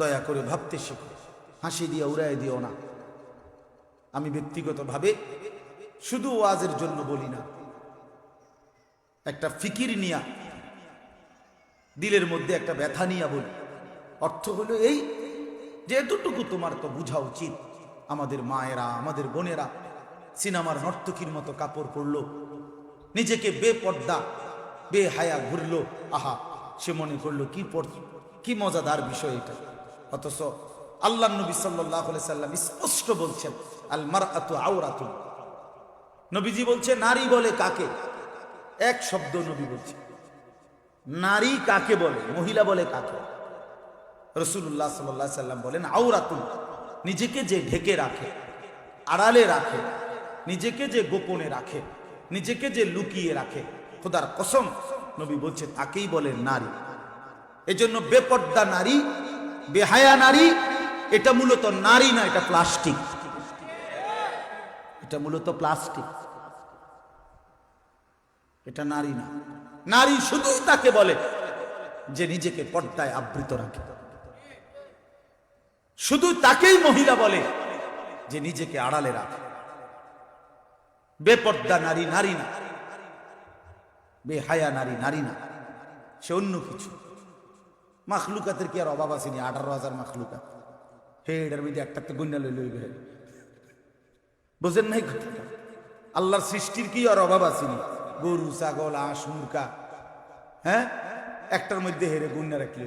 দয়া করে ভাবতে শেখো, হাসি দিয়ে উড়াই দিও না। আমি ব্যক্তিগতভাবে শুধু ওয়াজের জন্য বলি না, একটা ফিকির নিয়া, দিলের মধ্যে একটা ব্যথা নিয়া বলি। অর্থ হলো এই যে এতটুকু তোমার তো বোঝা উচিত। আমাদের মায়েরা, আমাদের বোনেরা সিনেমার নর্তকীর মতো কাপড় পরলো, নিজেকে বেপর্দা, বেহায়া ঘুরলো। আহা, সে মনে করল, কি পড় কি মজাদার বিষয় এটা। অথচ আল্লাহ নবী সাল্লাহ সাল্লাম স্পষ্ট বলছেন আল মার আতু আওরাতু নবীজি বলছে, নারী বলে কাকে? এক শব্দ নবী বলছে। নারী কাকে বলে? মহিলা বলে কাকে? রসুল্লাহ সাল্লাহ সাল্লাম বলেন আওরাতুল নিজেকে যে ঢেকে রাখে, আড়ালে রাখে, নিজেকে যে গোপনে রাখে, নিজেকে যে লুকিয়ে রাখে, খোদার কসম, নবী বলছে, তাকেই বলে নারী। এজন্য বেপর্দা নারী বেহায়া নারী, এটা মূলত নারী না, এটা প্লাস্টিক। এটা মূলত প্লাস্টিক। এটা নারী না। নারী শুধুই তাকে বলে যে নিজেকে পর্দায় আবৃত রাখে। শুধু তাকেই মহিলা বলে যে নিজেকে আড়ালে রাখে। বেপর্দা নারী নারী না। বেহায়া নারী নারী না। সে অন্য কিছু। মাখলুকাতের কি আর অভাব আসেনি আঠারো হাজার মাখলুকাত। হে, এটার মধ্যে একটা তো গুন্ডা লই বোঝেন নাই আল্লাহর সৃষ্টির কি আর অভাব আসেনি গরু, ছাগল, আঁশ মুরকা হ্যাঁ? একটার মধ্যে হেরে গুন্ডা রাখলে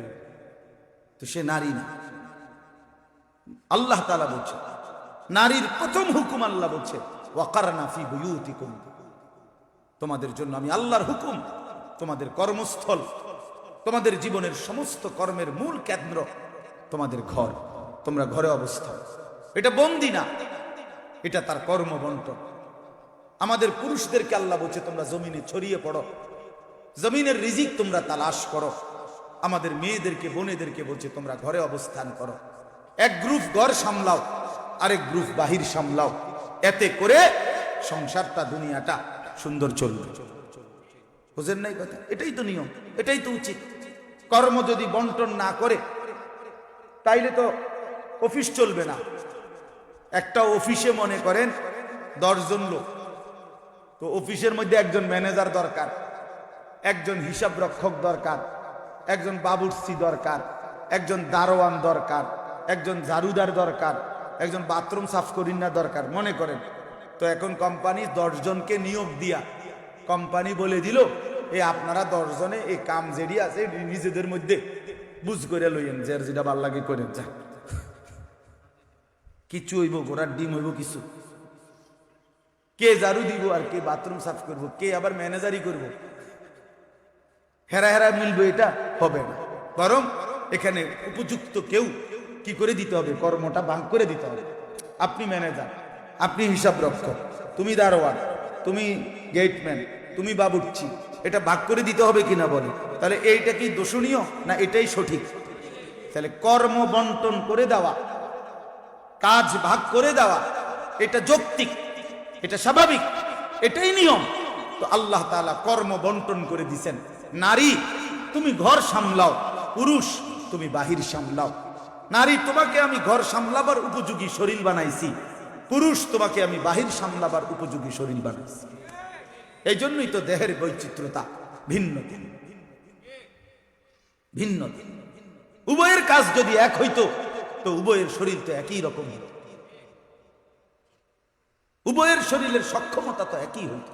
তো সে নারী না। আল্লাহ তালা বলছে, নারীর প্রথম হুকুম আল্লাহ বলছে, ওয়াকারনা ফি বুয়ুতিকুম। তোমাদের জন্য আমি আল্লাহর হুকুম, তোমাদের কর্মস্থল তোমাদের জীবনের সমস্ত কর্মের মূল কেন্দ্র তোমাদের ঘর। তোমরা ঘরে অবস্থান এটা বন্দি না। এটা তার কর্মবন্টন আমাদের পুরুষদেরকে আল্লাহ বলছে, তোমরা জমিনে ছড়িয়ে পড়ো। জমিনের রিজিক তোমরা তালাশ করো। আমাদের মেয়েদেরকে, বোনেদেরকে বলছে, তোমরা ঘরে অবস্থান করো। এক গ্রুপ ঘর সামলাও, আরেক গ্রুপ বাহির সামলাও। এতে করে সংসারটা, দুনিয়াটা সুন্দর চলবে। বুঝেন নাই কথা। এটাই তো নিয়ম, এটাই তো উচিত। কর্ম যদি বন্টন না করে, তাইলে তো অফিস চলবে না। একটা অফিসে মনে করেন দশজন লোক, তো অফিসের মধ্যে একজন ম্যানেজার দরকার, একজন হিসাব রক্ষক দরকার, একজন বাবুর্চি দরকার, একজন দারোয়ান দরকার, একজন ঝাড়ুদার দরকার, একজন বাথরুম সাফ করিনা দরকার, মনে করেন। তো এখন কোম্পানি দশজনকে নিয়োগ দিয়া কোম্পানি বলে দিল, এ আপনারা দশজনে এই কাম যেডি আছে নিজেদের মধ্যে বুঝ করে লইয়েন, যে যেটা ভালো লাগে করেন যা কিছু হইব, ঘোড়ার ডিম হইব কিছু। কে ঝাড়ু দিব আর কে বাথরুম সাফ করব, কে আবার ম্যানেজারই করব? হেরা হেরা মিলবে এটা হবে না। বরং এখানে উপযুক্ত কেউ কি করে দিতে হবে? কর্মটা ভাগ করে দিতে হবে। আপনি ম্যানেজার, আপনি হিসাব রক্ষক তুমি দারোয়ান। তুমি গেটম্যান তুমি বাবুর্চি, এটা ভাগ করে দিতে হবে কিনা বলে? তাহলে এইটা কি দোষণীয় না এটাই সঠিক? তাহলে কর্ম বন্টন করে দেওয়া, কাজ ভাগ করে দেওয়া, এটা যৌক্তিক, এটা স্বাভাবিক, এটাই নিয়ম। তো আল্লাহ তাআলা কর্ম বন্টন করে দিছেন। নারী, তুমি ঘর সামলাও, পুরুষ, তুমি বাহির সামলাও। নারী, তোমাকে আমি ঘর সামলাবার উপযোগী শরীর বানাইছি। পুরুষ তোমাকে আমি বাহির সামলাবার উপযোগী শরীর বানাইছি। এই জন্যই তো দেহের বৈচিত্র্যতা ভিন্ন দিন ভিন্ন দিন উভয়ের কাজ যদি এক হইতো, তো উভয়ের শরীর তো একই রকম হইত। উভয়ের শরীরের সক্ষমতা তো একই হইতো।